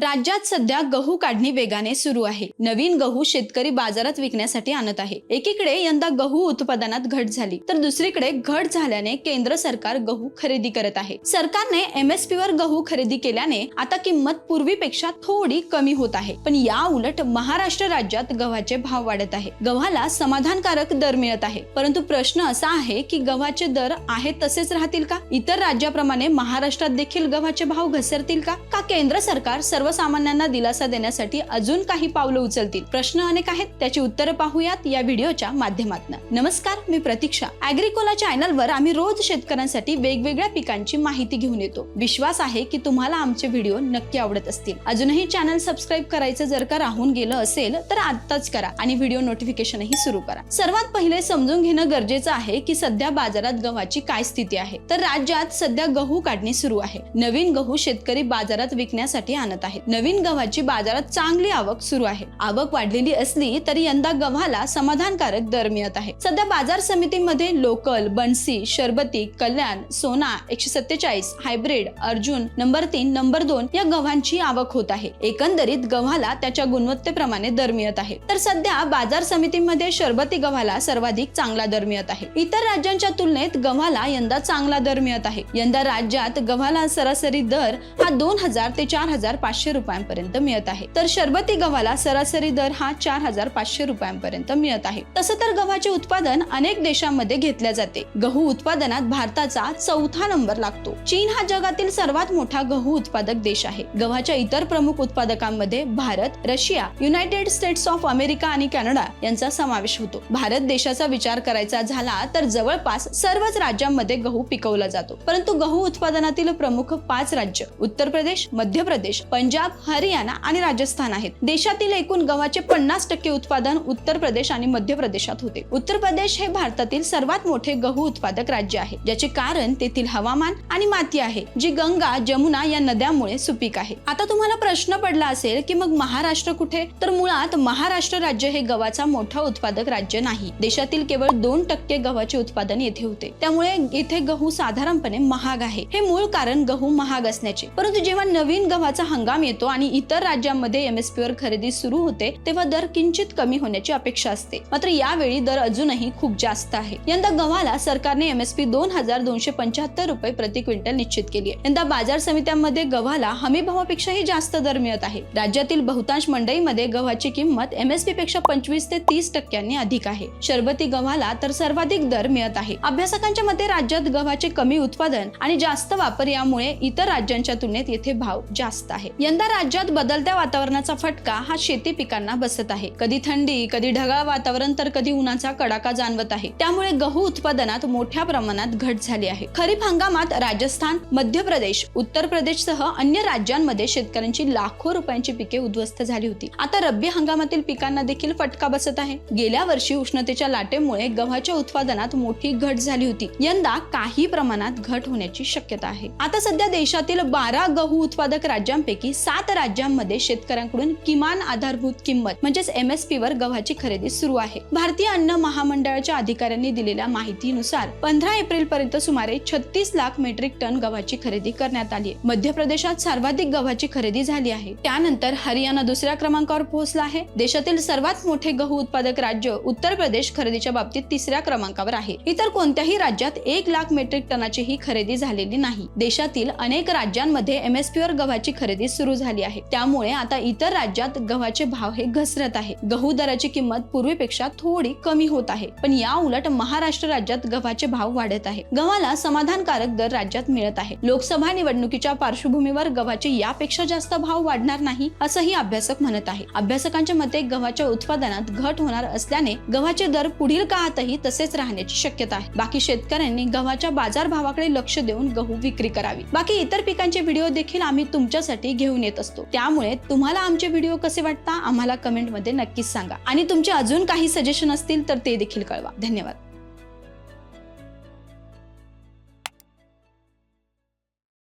राज्यात सध्या गहू काढणी वेगाने सुरू आहे. नवीन गहू शेतकरी बाजारात विकण्यासाठी आणत आहे. एकीकडे यंदा गहू उत्पादनात घट झाली तर दुसरीकडे घट झाल्याने केंद्र सरकार गहू खरेदी करत आहे. सरकारने एमएसपी वर गहू खरेदी केल्याने आता किंमत पूर्वीपेक्षा थोडी कमी होत आहे. पण या उलट महाराष्ट्र राज्यात गव्हाचे भाव वाढत आहे. गव्हाला समाधानकारक दर मिळत आहे. परंतु प्रश्न असा आहे की गव्हाचे दर आहेत तसेच राहतील का? इतर राज्याप्रमाणे महाराष्ट्रात देखील गव्हाचे भाव घसरतील का? का केंद्र सरकार सर्व सर्वसामान्यांना दिलासा देण्यासाठी अजून काही पावलं उचलतील. प्रश्न अनेक आहेत त्याची उत्तरं पाहूयात या व्हिडिओच्या माध्यमातून. नमस्कार मी प्रतीक्षा. अॅग्रिकोला चॅनलवर आम्ही रोज शेतकऱ्यांसाठी वेगवेगळ्या पिकांची माहिती घेऊन येतो. विश्वास आहे की तुम्हाला आमचे व्हिडिओ नक्की आवडत असतील. अजूनही चॅनल सबस्क्राईब करायचं जर का राहून गेलं असेल तर आत्ताच करा आणि व्हिडिओ नोटिफिकेशनही सुरू करा. सर्वात पहिले समजून घेणं गरजेचं आहे की सध्या बाजारात गव्हाची काय स्थिती आहे. तर राज्यात सध्या गहू काढणी सुरू आहे. नवीन गहू शेतकरी बाजारात विकण्यासाठी आणत आहेत. नवीन गव्हाची बाजारात चांगली आवक सुरू आहे. आवक वाढलेली असली तरी यंदा गव्हाला समाधानकारक दर मिळत आहे. सध्या बाजार समितीमध्ये लोकल बनसी शरबती कल्याण सोना एकशे सत्तेचाळीस हायब्रिड अर्जुन नंबर तीन नंबर दोन या गव्हांची आवक होत आहे. एकंदरीत गव्हाला त्याच्या गुणवत्तेप्रमाणे दर मिळत आहे. तर सध्या बाजार समितीमध्ये शरबती गव्हाला सर्वाधिक चांगला दर मिळत आहे. इतर राज्यांच्या तुलनेत गव्हाला यंदा चांगला दर मिळत आहे. यंदा राज्यात गव्हाला सरासरी दर हा दोन हजार ते चार हजार पाचशे रुपयांपर्यंत मिळत आहे. तर शरबती गव्हाला सरासरी दर हा चार हजार पाचशे रुपयांपर्यंत मिळत आहे. तसं तर गव्हाचे उत्पादन अनेक देशांमध्ये घेतल्या जाते. गहू उत्पादनात भारताचा चौथा नंबर लागतो. चीन हा जगातील सर्वात मोठा गहू उत्पादक देश आहे. गव्हाच्या इतर प्रमुख उत्पादकांमध्ये Bharat Russia United States of America आणि कॅनडा यांचा समावेश होतो. भारत देशाचा विचार करायचा झाला तर जवळपास सर्वच राज्यांमध्ये गहू पिकवला जातो. परंतु गहू उत्पादनातील प्रमुख पाच राज्य उत्तर प्रदेश मध्य प्रदेश पंजाब हरियाणा आणि राजस्थान आहेत. देशातील एकूण गव्हाचे पन्नास टक्के उत्पादन उत्तर प्रदेश आणि मध्य प्रदेशात होते. उत्तर प्रदेश हे भारतातील सर्वात मोठे गहू उत्पादक राज्य आहे ज्याचे कारण तेथील हवामान आणि माती आहे जी गंगा जमुना या नद्यामुळे सुपीक आहे. आता तुम्हाला प्रश्न पडला असेल की मग महाराष्ट्र कुठे? तर मुळात महाराष्ट्र राज्य हे गव्हाचा मोठा उत्पादक राज्य नाही. देशातील केवळ दोन टक्के गव्हाचे उत्पादन येथे होते. त्यामुळे येथे गहू साधारणपणे महाग आहे. हे मूळ कारण गहू महाग असण्याचे. परंतु जेव्हा नवीन गव्हाचा हंगाम येतो आणि इतर राज्यांमध्ये एमएसपीवर खरेदी सुरू होते तेव्हा दर किंचित कमी होण्याची अपेक्षा असते. मात्र यावेळी दर अजूनही खूप जास्त आहे. यंदा गव्हाला सरकारने एमएसपी दोन हजार दोनशे पंच्याहत्तर रुपये प्रति क्विंटल निश्चित केली आहे यंदा बाजार समित्यांमध्ये गव्हाला हमी भावापेक्षाही जास्त दर मिळत आहे. राज्यातील बहुतांश मंडईमध्ये गव्हाची किंमत एमएसपी पेक्षा पंचवीस ते तीस टक्क्यांनी अधिक आहे. शरबती गव्हाला तर सर्वाधिक दर मिळत आहे. अभ्यासकांच्या मते राज्यात गव्हाचे कमी उत्पादन आणि जास्त वापर यामुळे इतर राज्यांच्या तुलनेत येथे भाव जास्त आहे. यंदा राज्यात बदलत्या वातावरणाचा फटका हा शेती पिकांना बसत आहे. कधी थंडी कधी ढगाळ वातावरण तर कधी उन्हाचा कडाका जाणवत आहे. त्यामुळे गहू उत्पादनात मोठ्या प्रमाणात घट झाली आहे. खरीप हंगामात राजस्थान मध्य प्रदेश उत्तर प्रदेश सह अन्य राज्यांमध्ये शेतकऱ्यांची लाखो रुपयांची पिके उद्ध्वस्त झाली होती. आता रब्बी हंगामातील पिकांना देखील फटका बसत आहे. गेल्या वर्षी उष्णतेच्या लाटेमुळे गव्हाच्या उत्पादनात मोठी घट झाली होती. यंदा काही प्रमाणात घट होण्याची शक्यता आहे. आता सध्या देशातील बारा गहू उत्पादक राज्यांपैकी सात राज्यांमध्ये शेतकऱ्यांकडून किमान आधारभूत किंमत म्हणजेच एमएसपी वर गव्हाची खरेदी सुरू आहे. भारतीय अन्न महामंडळाच्या अधिकाऱ्यांनी दिलेल्या माहितीनुसार पंधरा एप्रिल पर्यंत सुमारे छत्तीस लाख मेट्रिक टन गव्हाची खरेदी करण्यात आली मध्य प्रदेशात सर्वाधिक गव्हाची खरेदी झाली आहे. त्यानंतर हरियाणा दुसऱ्या क्रमांकावर पोहोचला आहे. देशातील सर्वात मोठे गहू उत्पादक राज्य उत्तर प्रदेश खरेदीच्या बाबतीत तिसऱ्या क्रमांकावर आहे. इतर कोणत्याही राज्यात एक लाख मेट्रिक टनाची ही खरेदी झालेली नाही. देशातील अनेक राज्यांमध्ये एमएसपी वर गव्हाची खरेदी सुरू झाली आहे. त्यामुळे आता इतर राज्यात गव्हाचे भाव हे घसरत आहे. गहू दराची किंमत पूर्वीपेक्षा थोडी कमी होत आहे. पण या उलट महाराष्ट्र राज्यात गव्हाचे भाव वाढत आहे. गव्हाला समाधानकारक दर राज्यात मिळत आहे. लोकसभा निवडणुकीच्या पार्श्वभूमीवर गव्हाचे यापेक्षा जास्त भाव वाढणार नाही असंही अभ्यासक म्हणत आहे. अभ्यासकांच्या मते गव्हाच्या उत्पादनात घट होणार असल्याने गव्हाचे दर पुढील काळातही तसेच राहण्याची शक्यता आहे. बाकी शेतकऱ्यांनी गव्हाच्या बाजार भावाकडे लक्ष देऊन गहू विक्री करावी. बाकी इतर पिकांचे व्हिडिओ देखील आम्ही तुमच्यासाठी घेऊन घेऊन येत असतो. त्यामुळे तुम्हाला आमचे व्हिडिओ कसे वाटता आम्हाला कमेंटमध्ये नक्कीच सांगा. आणि तुमचे अजून काही सजेशन असतील तर ते देखील कळवा. धन्यवाद.